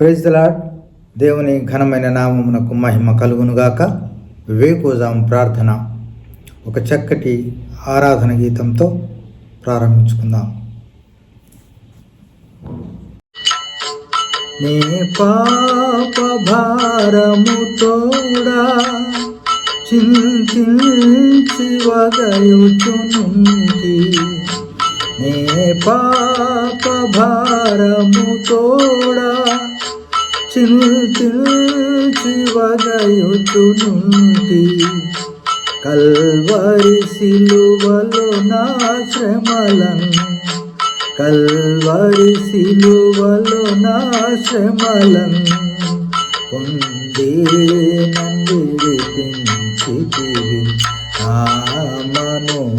Praise lord దేవుని ఘనమైన నామమునకు మహిమ కలుగునుగాక. వివేకోజాం ప్రార్థన. ఒక చక్కటి ఆరాధన గీతంతో ప్రారంభించుకుందాం. నీ పాప భారము తోడా చింతించి వగయుచునుంటి నే పాప భారము తోడా చింతించి వగయుచునుంటి కల్వరి సిలువలో నా శ్రమలం. కల్వరి సిలువలో నా శ్రమలం. పొందే నన్ను విడిపించితివి ఆమను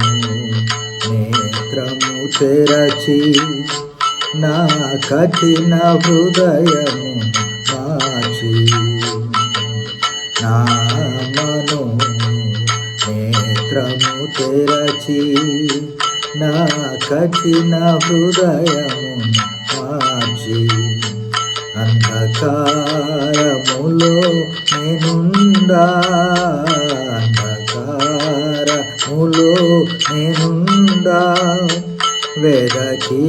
నేత్రము తెరచి నా కఠిన హృదయము తెరచి నా కఠిన హృదయము మార్చి అంధకారములో నేనుందా అంధకారములో నేనుందా వెదకి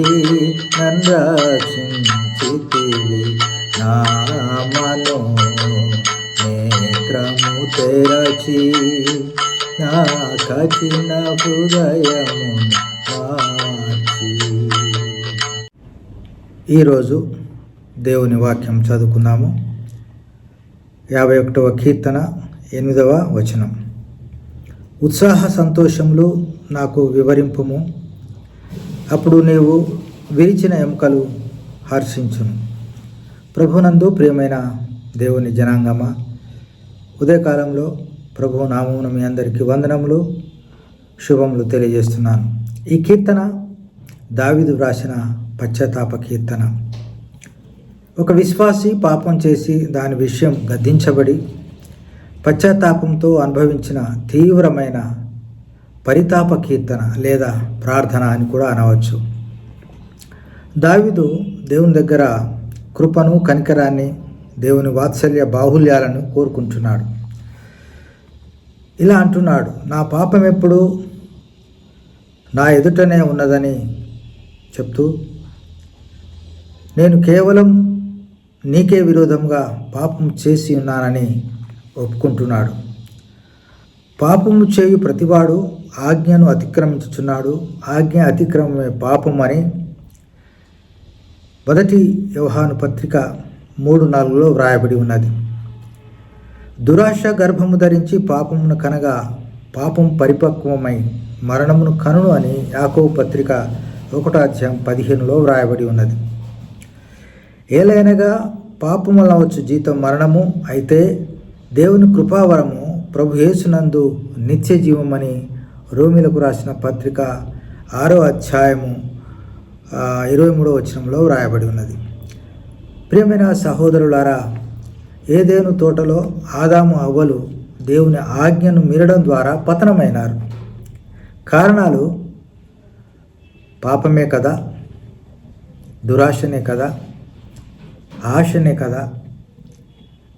నన్ను రక్షించితివి నామను నేత్రము తెరచి నా కఠిన హృదయము ఈరోజు దేవుని వాక్యం చదువుకుందాము. యాభై ఒకటవ కీర్తన ఎనిమిదవ వచనం. ఉత్సాహ సంతోషములు నాకు వివరింపుము. అప్పుడు నీవు విరిచిన ఎముకలు హర్షించును. ప్రభునందు ప్రియమైన దేవుని జనాంగమ ఉదయకాలంలో ప్రభు నామమున మీ అందరికీ వందనములు శుభములు తెలియజేస్తున్నాను. ఈ కీర్తన దావిదు వ్రాసిన పశ్చాత్తాప కీర్తన. ఒక విశ్వాసి పాపం చేసి దాని విషయం గద్దించబడి పశ్చాత్తాపంతో అనుభవించిన తీవ్రమైన పరితాప కీర్తన లేదా ప్రార్థన అని కూడా అనవచ్చు. దావిదు దేవుని దగ్గర కృపను కనికరాన్ని దేవుని వాత్సల్య బాహుల్యాలను కోరుకుంటున్నాడు. ఇలా అంటున్నాడు నా పాపం ఎప్పుడు నా ఎదుటనే ఉన్నదని చెప్తూ నేను కేవలం నీకే విరోధంగా పాపం చేసి ఉన్నానని ఒప్పుకుంటున్నాడు. పాపము చేయు ప్రతివాడు ఆజ్ఞను అతిక్రమించుచున్నాడు. ఆజ్ఞ అతిక్రమమే పాపం అని మొదటి వ్యవహాను పత్రిక మూడు నాలుగులో వ్రాయబడి ఉన్నది. దురాశ గర్భము ధరించి పాపమును కనగా పాపం పరిపక్వమై మరణమును కనును అని యాకో పత్రిక ఒకటో అధ్యాయం పదిహేనులో వ్రాయబడి ఉన్నది. ఏలైనగా పాపం వలన వచ్చు జీతం మరణము అయితే దేవుని కృపావరము ప్రభు యేసునందు నిత్య జీవమని రోమిలకు రాసిన పత్రిక ఆరో అధ్యాయము ఇరవై మూడో వచనంలో వ్రాయబడి ఉన్నది. ప్రియమైన సహోదరులారా ఏదేను తోటలో ఆదాము అవ్వలు దేవుని ఆజ్ఞను మీరడం ద్వారా పతనమైనారు. కారణాలు? పాపమే కదా? దురాశనే కదా? ఆశనే కదా?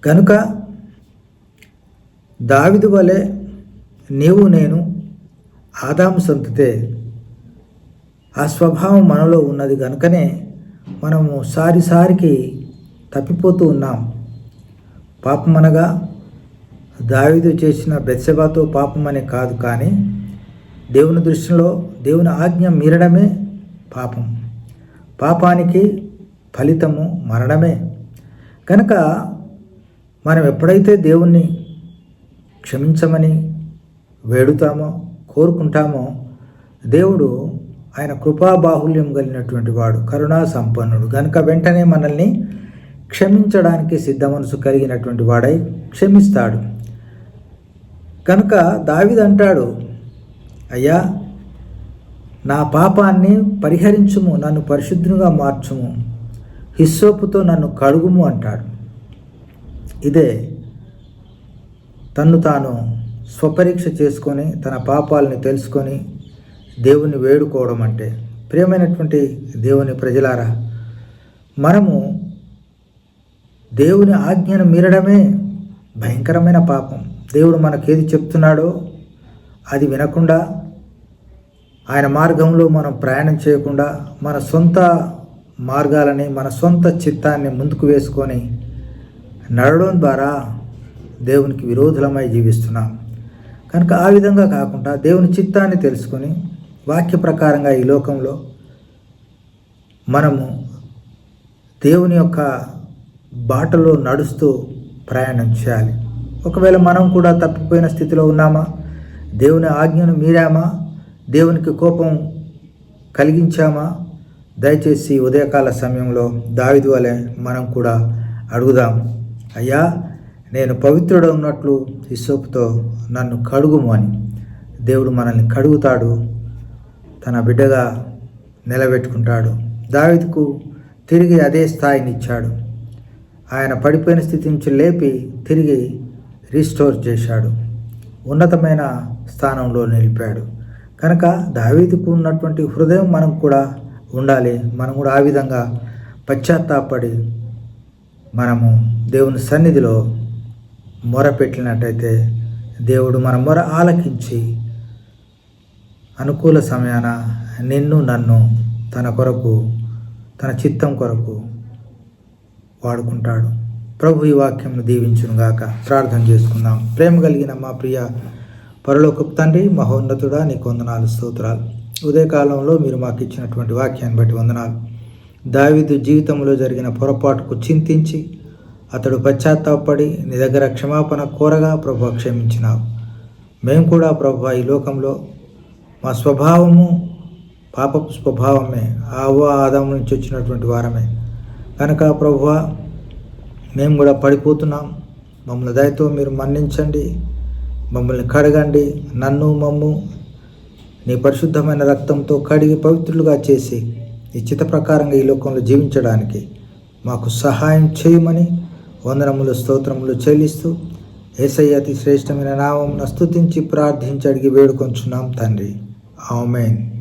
కనుక దావిదు వలె నీవు నేను ఆదాము సంతతే. ఆ స్వభావం మనలో ఉన్నది కనుకనే మనము సారిసారికి తప్పిపోతూ ఉన్నాం. పాపం అనగా దావిదు చేసిన బెత్సెబాతో పాపం కాదు కానీ దేవుని దృష్టిలో దేవుని ఆజ్ఞ మీరడమే పాపం. పాపానికి ఫలితము మరణమే. కనుక మనం ఎప్పుడైతే దేవుణ్ణి క్షమించమని వేడుతామో కోరుకుంటామో దేవుడు ఆయన కృపాబాహుల్యం కలిగినటువంటి వాడు కరుణా సంపన్నుడు. కనుక వెంటనే మనల్ని క్షమించడానికి సిద్ధ మనసు కలిగినటువంటి వాడై క్షమిస్తాడు. కనుక దావిదంటాడు అయ్యా నా పాపాన్ని పరిహరించుము నన్ను పరిశుద్ధునిగా మార్చుము హిస్సోపుతో నన్ను కడుగుము అంటాడు. ఇదే తన్ను తాను స్వపరీక్ష చేసుకొని తన పాపాలని తెలుసుకొని దేవుని వేడుకోవడం అంటే. ప్రియమైనటువంటి దేవుని ప్రజలారా మనము దేవుని ఆజ్ఞను మీరడమే భయంకరమైన పాపం. దేవుడు మనకేది చెప్తున్నాడో అది వినకుండా ఆయన మార్గంలో మనం ప్రయాణం చేయకుండా మన సొంత మార్గాలని మన సొంత చిత్తాన్ని ముందుకు వేసుకొని నడవడం ద్వారా దేవునికి విరోధులమై జీవిస్తున్నాం. కనుక ఆ విధంగా కాకుండా దేవుని చిత్తాన్ని తెలుసుకొని వాక్య ప్రకారంగా ఈ లోకంలో మనము దేవుని యొక్క బాటలో నడుస్తూ ప్రయాణం చేయాలి. ఒకవేళ మనం కూడా తప్పిపోయిన స్థితిలో ఉన్నామా? దేవుని ఆజ్ఞను మీరామా? దేవునికి కోపం కలిగించామా? దయచేసి ఉదయకాల సమయంలో దావిది వలె మనం కూడా అడుగుదాం. అయ్యా నేను పవిత్రుడు ఉన్నట్లు ఇసోపుతో నన్ను కడుగుము అని. దేవుడు మనల్ని కడుగుతాడు తన బిడ్డగా నిలబెట్టుకుంటాడు. దావిదుకు తిరిగి అదే స్థాయిని ఇచ్చాడు. ఆయన పడిపోయిన స్థితి నుంచి లేపి తిరిగి రీస్టోర్ చేశాడు. ఉన్నతమైన స్థానంలో నిలిపాడు. కనుక దావీదుకు ఉన్నటువంటి హృదయం మనం కూడా ఉండాలి. మనం కూడా ఆ విధంగా పశ్చాత్తాపడి మనము దేవుని సన్నిధిలో మొరపెట్టినట్టయితే దేవుడు మన మొర ఆలకించి అనుకూల సమయాన నిన్ను నన్ను తన కొరకు తన చిత్తం కొరకు వాడుకుంటాడు. ప్రభు ఈ వాక్యంను దీవించునుగాక ప్రార్థన చేసుకుందాం. ప్రేమ కలిగిన మా ప్రియ పరలోకపు తండ్రి మహోన్నతుడా నీకు వందనాలు స్తోత్రాలు. ఉదయకాలంలో మీరు మాకు ఇచ్చినటువంటి వాక్యాన్ని బట్టి వందనాలు. దావిదు జీవితంలో జరిగిన పొరపాటుకు చింతించి అతడు పశ్చాత్తాపడి నీ దగ్గర క్షమాపణ కోరగా ప్రభు క్షమించినావు. మేము కూడా ప్రభు ఈ లోకంలో మా స్వభావము పాపపు స్వభావమే. ఆవ ఆదాము నుంచి వచ్చినటువంటి వారమే. కనుక ప్రభువ మేము కూడా పడిపోతున్నాం. మమ్మల్ని దయతో మీరు మన్నించండి. మమ్మల్ని కడగండి. నన్ను మమ్ము నీ పరిశుద్ధమైన రక్తంతో కడిగి పవిత్రులుగా చేసి నీ చిత్త ప్రకారంగా ఈ లోకంలో జీవించడానికి మాకు సహాయం చేయమని వందనములు స్తోత్రములు చెల్లిస్తూ ఏసయ్య అతి శ్రేష్టమైన నామం స్తుతించి ప్రార్థించి అడిగి వేడుకొంచున్నాం తండ్రి. ఆమెన్.